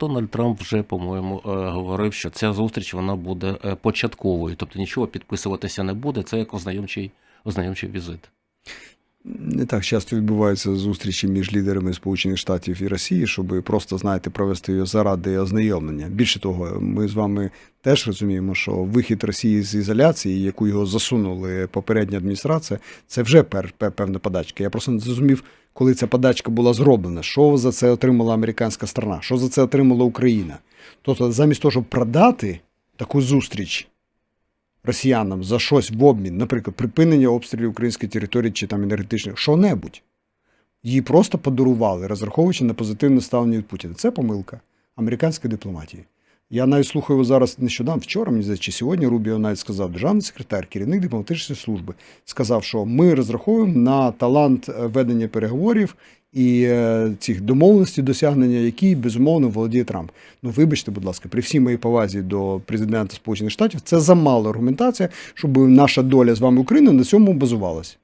Дональд Трамп вже, по-моєму, е, говорив, що ця зустріч вона буде е, початковою, тобто нічого підписуватися не буде. Це як ознайомчий, ознайомчий візит. Не так часто відбуваються зустрічі між лідерами Сполучених Штатів і Росії, щоб просто, знаєте, провести його заради ознайомлення. Більше того, ми з вами теж розуміємо, що вихід Росії з ізоляції, яку його засунули попередня адміністрація, це вже пер, пер- певна подачка. Я просто не зрозумів, коли ця подачка була зроблена, що за це отримала американська сторона, що за це отримала Україна. Тобто, замість того, щоб продати таку зустріч росіянам за щось в обмін, наприклад, припинення обстрілів української території чи там енергетичних, що-небудь. Її просто подарували, розраховуючи на позитивне ставлення від Путіна. Це помилка американської дипломатії. Я навіть слухаю зараз нещодавно, вчора, мені здається, чи сьогодні Рубіо навіть сказав, державний секретар, керівник дипломатичної служби, сказав, що ми розраховуємо на талант е, ведення переговорів і е, цих домовленостей, досягнення, які безумовно володіє Трамп. Ну, вибачте, будь ласка, при всій моїй повазі до президента Сполучених Штатів, це замало аргументація, щоб наша доля з вами України на цьому базувалась.